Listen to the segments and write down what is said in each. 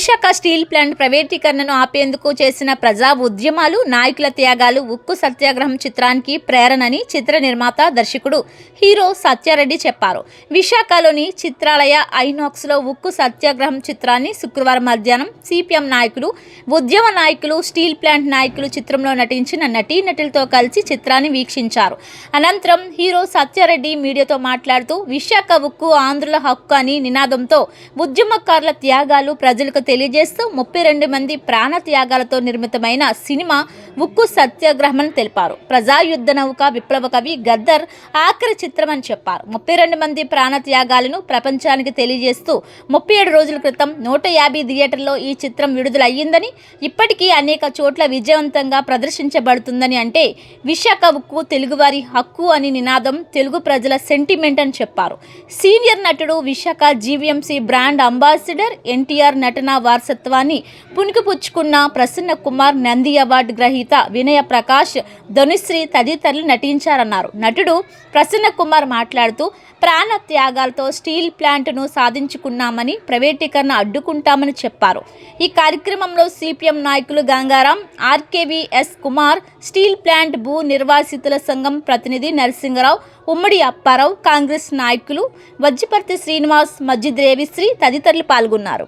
Visakha steel plant ప్రైవేటీకరణను ఆపేందుకు చేసిన ప్రజా ఉద్యమాలు నాయకుల త్యాగాలు ఉక్కు సత్యాగ్రహం చిత్రానికి ప్రేరణని చిత్ర నిర్మాత దర్శకుడు హీరో సత్యారెడ్డి చెప్పారు. విశాఖలోని చిత్రాలయ ఐనాక్స్లో ఉక్కు సత్యాగ్రహం చిత్రాన్ని శుక్రవారం మధ్యాహ్నం సిపిఎం నాయకులు ఉద్యమ నాయకులు స్టీల్ ప్లాంట్ నాయకులు చిత్రంలో నటించిన నటీనటులతో కలిసి చిత్రాన్ని వీక్షించారు. అనంతరం హీరో సత్యారెడ్డి మీడియాతో మాట్లాడుతూ విశాఖ ఉక్కు ఆంధ్రుల హక్కు అని నినాదంతో ఉద్యమకారుల త్యాగాలు ప్రజలకు తెలియజేస్తూ ముప్పై రెండు మంది ప్రాణ త్యాగాలతో నిర్మితమైన సినిమా ఉక్కు సత్యాగ్రహం అని తెలిపారు. ప్రజాయుద్ధ నౌక విప్లవ కవి గద్దర్ ఆఖరి చిత్రం అని చెప్పారు. ముప్పై రెండు మంది ప్రాణ త్యాగాలను ప్రపంచానికి తెలియజేస్తూ ముప్పై ఏడు రోజుల క్రితం నూట యాభై థియేటర్లో ఈ చిత్రం విడుదలయ్యిందని ఇప్పటికీ అనేక చోట్ల విజయవంతంగా ప్రదర్శించబడుతుందని అంటే విశాఖ ఉక్కు తెలుగువారి హక్కు అని నినాదం తెలుగు ప్రజల సెంటిమెంట్ అని చెప్పారు. సీనియర్ నటుడు Visakha GVMC brand ambassador NTR నటన వారసత్వాన్ని పుణికిపుచ్చుకున్న ప్రసన్న కుమార్ నంది అవార్డు గ్రహీత వినయ ప్రకాష్ ధనుశ్రీ తదితరులు నటించారన్నారు. నటుడు ప్రసన్న కుమార్ మాట్లాడుతూ ప్రాణ త్యాగాలతో స్టీల్ ప్లాంట్ను సాధించుకున్నామని ప్రైవేటీకరణ అడ్డుకుంటామని చెప్పారు. ఈ కార్యక్రమంలో సిపిఎం నాయకులు Gangaram RKVS Kumar steel plant భూ నిర్వాసితుల సంఘం ప్రతినిధి నరసింహరావు ఉమ్మడి అప్పారావు కాంగ్రెస్ నాయకులు వజ్జిపర్తి శ్రీనివాస్ మజ్జి దేవిశ్రీ తదితరులు పాల్గొన్నారు.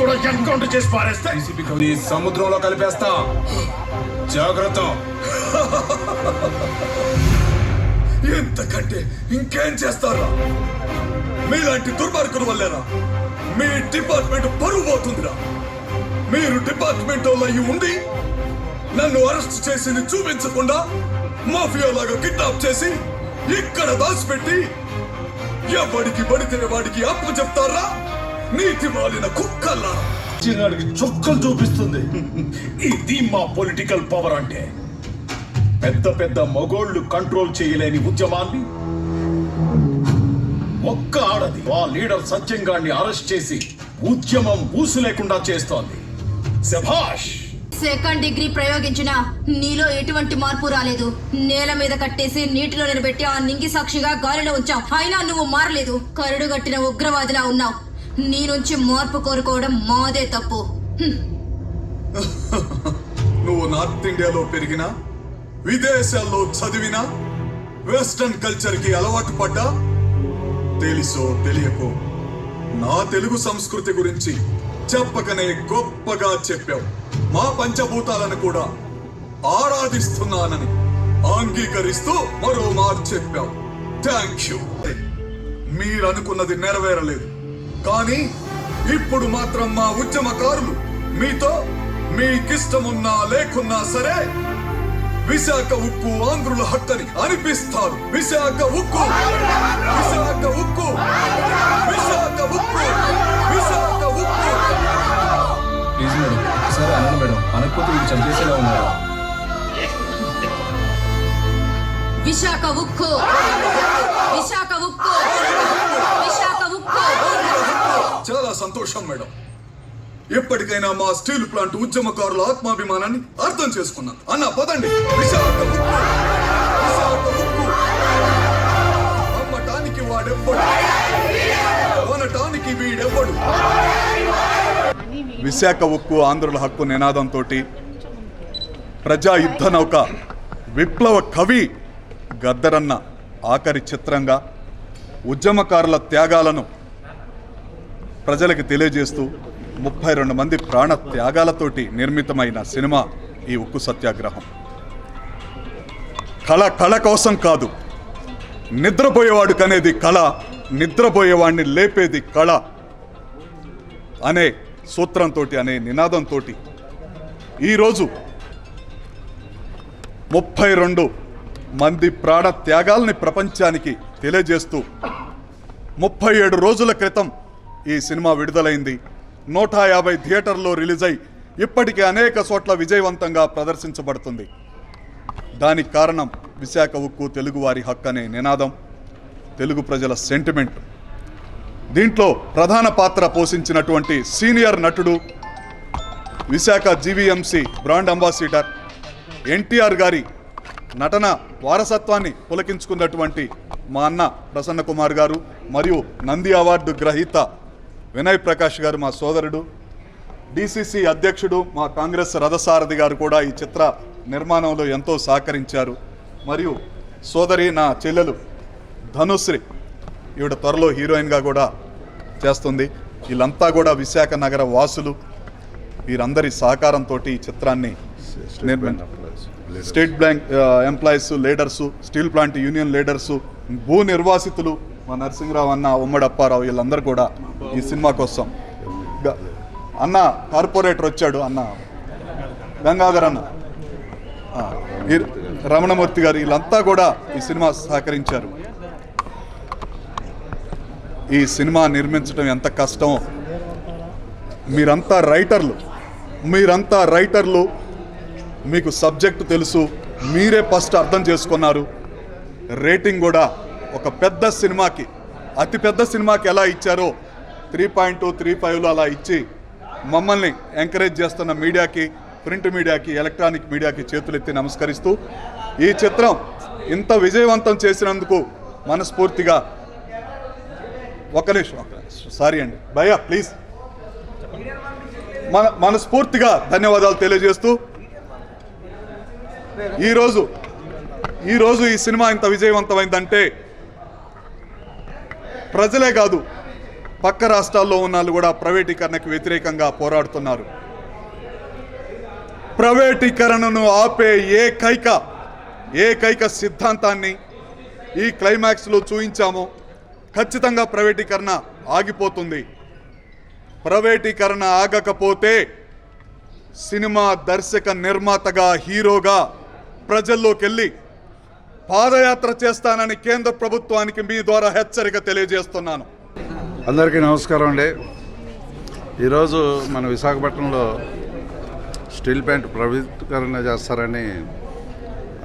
కూడా ఎన్కౌంటర్ చేసి సముద్రంలో కలిపేస్తా. జాగ్రత్త. ఎంతకంటే ఇంకేం చేస్తారా? మీలాంటి దుర్మార్గుల వల్లేరా? మీ డిపార్ట్మెంట్ పరువు పోతుందిరా. మీరు డిపార్ట్మెంట్ అయ్యి ఉండి నన్ను అరెస్ట్ చేసి చూపించకుండా మాఫియా లాగా కిడ్నాప్ చేసి ఇక్కడ దాచిపెట్టి ఎవడికి పడితే వాడికి అప్పు చెప్తారా? నీతి మాలిన కుక్కల్లారా. చిన్నాడికి చుక్కలు చూపిస్తుంది. ఇది మా పొలిటికల్ పవర్ అంటే. పెద్ద పెద్ద మగోళ్ళు కంట్రోల్ చేయలేని ఉద్యమాన్ని ఒక్క ఆడది ఆ లీడర్ సత్యంగాన్ని అరెస్ట్ చేసి ఉద్యమం ఊసు లేకుండా చేస్తోంది. శభాష్! సెకండ్ డిగ్రీ ప్రయోగించిన నీలో ఎటువంటి మార్పు రాలేదు. నేల మీద కట్టేసి నీటిలో నిలబెట్టి ఆ నింగి సాక్షిగా గాలిలో ఉంచాం అయినా నువ్వు మారలేదు. కరడు కట్టిన ఉగ్రవాదిలా ఉన్నావు. నీ నుంచి మార్పు కోరుకోవడం మాదే తప్పు. నువ్వు నార్త్ ఇండియాలో పెరిగినా విదేశాల్లో చదివిన వెస్టర్న్ కల్చర్కి అలవాటు పడ్డా? తెలుసో తెలియకో? నా తెలుగు సంస్కృతి గురించి చెప్పకనే గొప్పగా చెప్పావు. మా పంచభూతాలను కూడా ఆరాధిస్తున్నానని అంగీకరిస్తూ మరో మాట చెప్పావు. Thank you. మీరనుకున్నది నెరవేరలేదు. కానీ ఇప్పుడు మాత్రం మా ఉద్యమకారులు మీతో మీకిష్టమున్నా లేకున్నా సరే విశాఖ ఉక్కు ఆంధ్రుల హక్కని అనిపిస్తారు. విశాఖ ఉక్కు. విశాఖ ఉక్కు. విశాఖ ఉక్కు. విశాఖ ఉక్కు. ప్లీజ్ మేడం ఒకసారి అన్నాను మేడం. అనకపోతే వీడు చంపేసేలా ఉన్నాడు విశాఖ ఉక్కు. విశాఖ ఉక్కు. విశాఖ ఉక్కు. చాలా సంతోషం మేడం. ఎప్పటికైనా మా స్టీల్ ప్లాంట్ ఉద్యమకారుల ఆత్మాభిమానాన్ని అర్థం చేసుకున్నాను. అన్న పదండి. విశాఖ అమ్మటానికి వాడెవ్వడు. కొనటానికి వీడెవ్వడు. విశాఖ ఉక్కు ఆంధ్రుల హక్కు నినాదంతో ప్రజా యుద్ధ నౌక విప్లవ కవి గద్దరన్న ఆఖరి చిత్రంగా ఉద్యమకారుల త్యాగాలను ప్రజలకు తెలియజేస్తూ ముప్పై రెండు మంది ప్రాణ త్యాగాలతోటి నిర్మితమైన సినిమా ఈ ఉక్కు సత్యాగ్రహం. కళ కళ కోసం కాదు నిద్రపోయేవాడు కనేది కళ నిద్రపోయేవాడిని లేపేది కళ అనే సూత్రంతో అనే నినాదంతో ఈరోజు ముప్పై రెండు మంది ప్రాణ త్యాగాల్ని ప్రపంచానికి తెలియజేస్తూ ముప్పై ఏడు రోజుల క్రితం ఈ సినిమా విడుదలైంది. నూట యాభై థియేటర్లో రిలీజ్ అయి ఇప్పటికే అనేక చోట్ల విజయవంతంగా ప్రదర్శించబడుతుంది. దానికి కారణం విశాఖ ఉక్కు తెలుగువారి హక్కు అనే నినాదం. తెలుగు ప్రజల సెంటిమెంట్ దీంట్లో ప్రధాన పాత్ర పోషించినటువంటి సీనియర్ నటుడు Visakha GVMC brand ambassador NTR గారి నటన వారసత్వాన్ని పులకించుకున్నటువంటి మా అన్న ప్రసన్న కుమార్ గారు మరియు నంది అవార్డు గ్రహీత వినయ్ ప్రకాష్ గారు మా సోదరుడు డిసిసి అధ్యక్షుడు మా కాంగ్రెస్ రథసారథి గారు కూడా ఈ చిత్ర నిర్మాణంలో ఎంతో సహకరించారు. మరియు సోదరి నా చెల్లెలు ధనుశ్రీ ఈవిడ త్వరలో హీరోయిన్గా కూడా చేస్తుంది. వీళ్ళంతా కూడా విశాఖ నగర వాసులు. వీరందరి సహకారంతో ఈ చిత్రాన్ని state bank employees leaders steel plant union leaders భూ నిర్వాసితులు మా నరసింహరావు అన్న ఉమ్మడి అప్పారావు వీళ్ళందరూ కూడా ఈ సినిమా కోసం. అన్న కార్పొరేటర్ వచ్చాడు అన్న. గంగాధర్ అన్న. రమణమూర్తి గారు వీళ్ళంతా కూడా ఈ సినిమా సహకరించారు. ఈ సినిమా నిర్మించడం ఎంత కష్టం మీరంతా రైటర్లు. మీరంతా రైటర్లు. మీకు సబ్జెక్టు తెలుసు. మీరే ఫస్ట్ అర్థం చేసుకున్నారు. రేటింగ్ కూడా ఒక పెద్ద సినిమాకి అతి పెద్ద సినిమాకి ఎలా ఇచ్చారో త్రీ పాయింట్ టూ త్రీ ఫైవ్లో అలా ఇచ్చి మమ్మల్ని ఎంకరేజ్ చేస్తున్న మీడియాకి ప్రింట్ మీడియాకి ఎలక్ట్రానిక్ మీడియాకి చేతులెత్తి నమస్కరిస్తూ ఈ చిత్రం ఇంత విజయవంతం చేసినందుకు మనస్ఫూర్తిగా ఒక నిమిషం ఒక సారీ అండి. భయ్యా ప్లీజ్ మన మనస్ఫూర్తిగా ధన్యవాదాలు తెలియజేస్తూ ఈరోజు ఈరోజు ఈ సినిమా ఇంత విజయవంతమైందంటే ప్రజలే కాదు పక్క రాష్ట్రాల్లో ఉన్న వాళ్ళు కూడా ప్రైవేటీకరణకు వ్యతిరేకంగా పోరాడుతున్నారు. ప్రైవేటీకరణను ఆపే ఏకైక ఏకైక సిద్ధాంతాన్ని ఈ క్లైమాక్స్లో చూయించామో ఖచ్చితంగా ప్రైవేటీకరణ ఆగిపోతుంది. ప్రైవేటీకరణ ఆగకపోతే సినిమా దర్శక నిర్మాతగా హీరోగా ప్రజల్లోకి వెళ్ళి పాదయాత్ర చేస్తానని కేంద్ర ప్రభుత్వానికి మీ ద్వారా హెచ్చరిక తెలియజేస్తున్నాను. అందరికీ నమస్కారం అండి. ఈరోజు మన విశాఖపట్నంలో స్టీల్ ప్లాంట్ ప్రభుత్వీకరణ చేస్తారని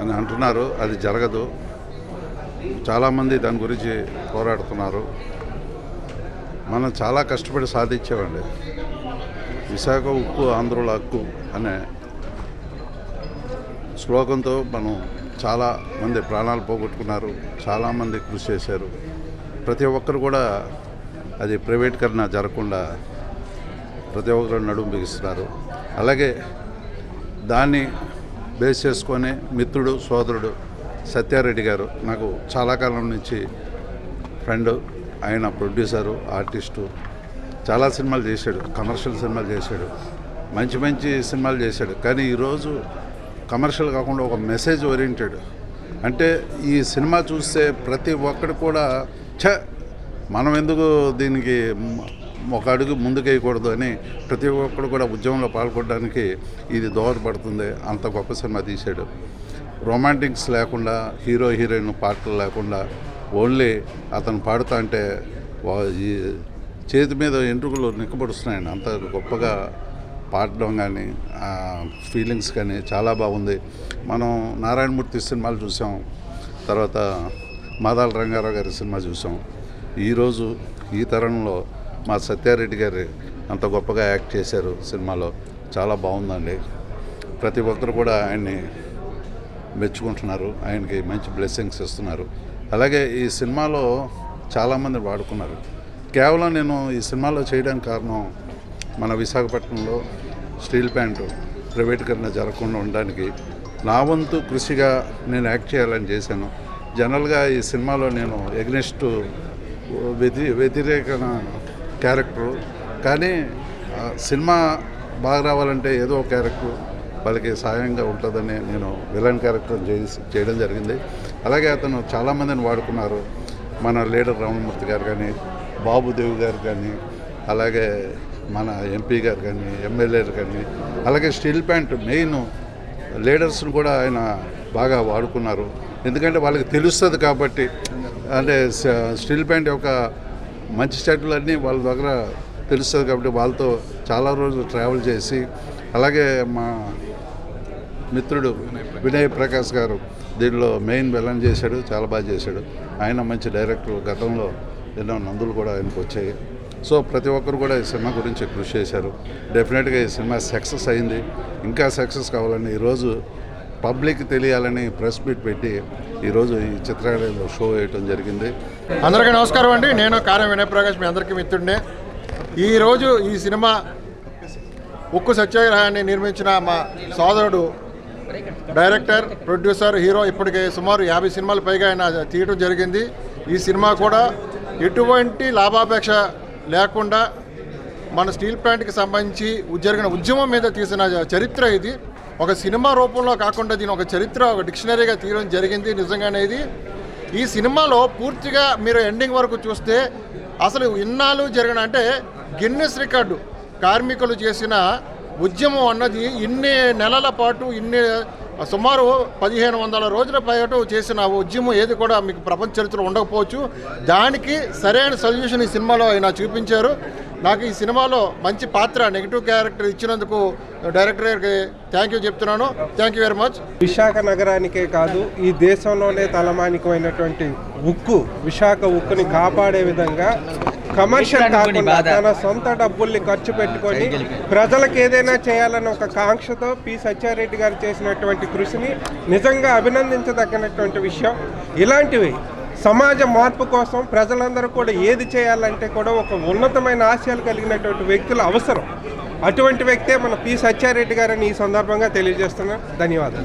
అని అంటున్నారు. అది జరగదు. చాలామంది దాని గురించి పోరాడుతున్నారు. మనం చాలా కష్టపడి సాధించామండి. విశాఖ ఉక్కు ఆంధ్రుల హక్కు అనే శ్లోకంతో మనం చాలా మంది ప్రాణాలు పోగొట్టుకున్నారు చాలామంది కృషి చేశారు. ప్రతి ఒక్కరు కూడా అది ప్రైవేటీకరణ జరగకుండా ప్రతి ఒక్కరు నడుము బిగిస్తున్నారు. అలాగే దాన్ని బేస్ చేసుకొని మిత్రుడు సోదరుడు సత్యారెడ్డి గారు నాకు చాలా కాలం నుంచి ఫ్రెండ్ ఆయన ప్రొడ్యూసరు ఆర్టిస్టు. చాలా సినిమాలు చేశాడు కమర్షియల్ సినిమాలు చేశాడు. మంచి మంచి సినిమాలు చేశాడు. కానీ ఈరోజు కమర్షియల్ కాకుండా ఒక మెసేజ్ ఓరియంటెడ్. అంటే ఈ సినిమా చూస్తే ప్రతి ఒక్కడు కూడా ఛ! మనం ఎందుకు దీనికి ఒక అడుగు ముందుకేయకూడదు అని ప్రతి ఒక్కడు కూడా ఉద్యమంలో పాల్గొనడానికి ఇది దోహదపడుతుంది. అంత గొప్ప సినిమా తీశాడు. రొమాంటిక్స్ లేకుండా హీరో హీరోయిన్ పాటలు లేకుండా ఓన్లీ అతను పాడుతా అంటే ఈ చేతి మీద ఎంట్రుకలు నిక్కబడుస్తున్నాయండి. అంత గొప్పగా పాడడం కానీ ఫీలింగ్స్ కానీ చాలా బాగుంది. మనం నారాయణమూర్తి సినిమాలు చూసాం. తర్వాత మాదాల రంగారావు గారి సినిమా చూసాం. ఈరోజు ఈ తరంలో మా సత్యారెడ్డి గారు అంత గొప్పగా యాక్ట్ చేశారు సినిమాలో. చాలా బాగుందండి. ప్రతి ఒక్కరు కూడా ఆయన్ని మెచ్చుకుంటున్నారు. ఆయనకి మంచి బ్లెస్సింగ్స్ ఇస్తున్నారు. అలాగే ఈ సినిమాలో చాలామంది వాడుకున్నారు. కేవలం నేను ఈ సినిమాలో చేయడానికి కారణం మన విశాఖపట్నంలో స్టీల్ ప్లాంట్ ప్రైవేటీకరణ జరగకుండా ఉండడానికి నా వంతు కృషిగా నేను యాక్ట్ చేయాలని చేశాను. జనరల్గా ఈ సినిమాలో నేను ఎగ్నెస్ట్ వ్యతి వ్యతిరేక క్యారెక్టరు. కానీ సినిమా బాగా రావాలంటే ఏదో క్యారెక్టర్ వాళ్ళకి సాయంగా ఉంటుందని నేను విలన్ క్యారెక్టర్ చేసి చేయడం జరిగింది. అలాగే అతను చాలామందిని వాడుకున్నారు. మన లీడర్ రామమూర్తి గారు కానీ బాబుదేవి గారు కానీ అలాగే మన ఎంపీ గారు కానీ ఎమ్మెల్యేలు కానీ అలాగే స్టీల్ ప్యాంట్ మెయిన్ లీడర్స్ని కూడా ఆయన బాగా వాడుకున్నారు. ఎందుకంటే వాళ్ళకి తెలుస్తుంది కాబట్టి అంటే స్టీల్ ప్యాంట్ యొక్క మంచి చెడ్డలన్నీ వాళ్ళ దగ్గర తెలుస్తుంది కాబట్టి వాళ్ళతో చాలా రోజులు ట్రావెల్ చేసి అలాగే మా మిత్రుడు వినయ్ ప్రకాష్ గారు దీనిలో మెయిన్ విలన్ చేశాడు చాలా బాగా చేశాడు. ఆయన మంచి డైరెక్టర్ గతంలో ఎన్నో నందులు కూడా ఆయనకు వచ్చాయి. సో ప్రతి ఒక్కరు కూడా ఈ సినిమా గురించి కృషి చేశారు. డెఫినెట్గా ఈ సినిమా సక్సెస్ అయింది. ఇంకా సక్సెస్ కావాలని ఈరోజు పబ్లిక్ తెలియాలని ప్రెస్ మీట్ పెట్టి ఈరోజు ఈ చిత్రాలయంలో షో వేయటం జరిగింది. అందరికీ నమస్కారం అండి. నేను కార్యం వినయ్ ప్రకాష్ మీ అందరికీ మిత్రుడినే. ఈరోజు ఈ సినిమా ఉక్కు సత్యాగ్రహాన్ని నిర్మించిన మా సోదరుడు డైరెక్టర్ ప్రొడ్యూసర్ హీరో ఇప్పటికే సుమారు యాభై సినిమాలు పైగా ఆయన తీయటం జరిగింది. ఈ సినిమా కూడా ఎటువంటి లాభాపేక్ష లేకుండా మన స్టీల్ ప్లాంట్కి సంబంధించి జరిగిన ఉద్యమం మీద తీసిన చరిత్ర ఇది. ఒక సినిమా రూపంలో కాకుండా దీని ఒక చరిత్ర ఒక డిక్షనరీగా తీయడం జరిగింది నిజంగానే ఇది. ఈ సినిమాలో పూర్తిగా మీరు ఎండింగ్ వరకు చూస్తే అసలు ఇన్నాళ్ళు జరిగిన అంటే గిన్నెస్ రికార్డు కార్మికులు చేసిన ఉద్యమం అన్నది ఇన్ని నెలల పాటు ఇన్ని సుమారు పదిహేను వందల రోజుల పాటు చేసిన ఉద్యమం ఏది కూడా మీకు ప్రపంచ చరిత్రలో ఉండకపోవచ్చు. దానికి సరైన సొల్యూషన్ ఈ సినిమాలో ఆయన చూపించారు. నాకు ఈ సినిమాలో మంచి పాత్ర నెగిటివ్ క్యారెక్టర్ ఇచ్చినందుకు డైరెక్టర్ గారికి థ్యాంక్ యూ చెప్తున్నాను. Thank you very much Visakha నగరానికే కాదు ఈ దేశంలోనే తలమానికమైనటువంటి ఉక్కు విశాఖ ఉక్కుని కాపాడే విధంగా కమర్షియల్ కాకుండా తన సొంత డబ్బుల్ని ఖర్చు పెట్టుకొని ప్రజలకు ఏదైనా చేయాలని ఒక కాంక్షతో పి సత్యారెడ్డి గారు చేసినటువంటి కృషిని నిజంగా అభినందించదగినటువంటి విషయం. ఇలాంటివి సమాజ మార్పు కోసం ప్రజలందరూ కూడా ఏది చేయాలంటే కూడా ఒక ఉన్నతమైన ఆశయాలు కలిగినటువంటి వ్యక్తులు అవసరం. అటువంటి వ్యక్తే మన పి సత్యారెడ్డి గారని ఈ సందర్భంగా తెలియజేస్తున్నాను. ధన్యవాదాలు.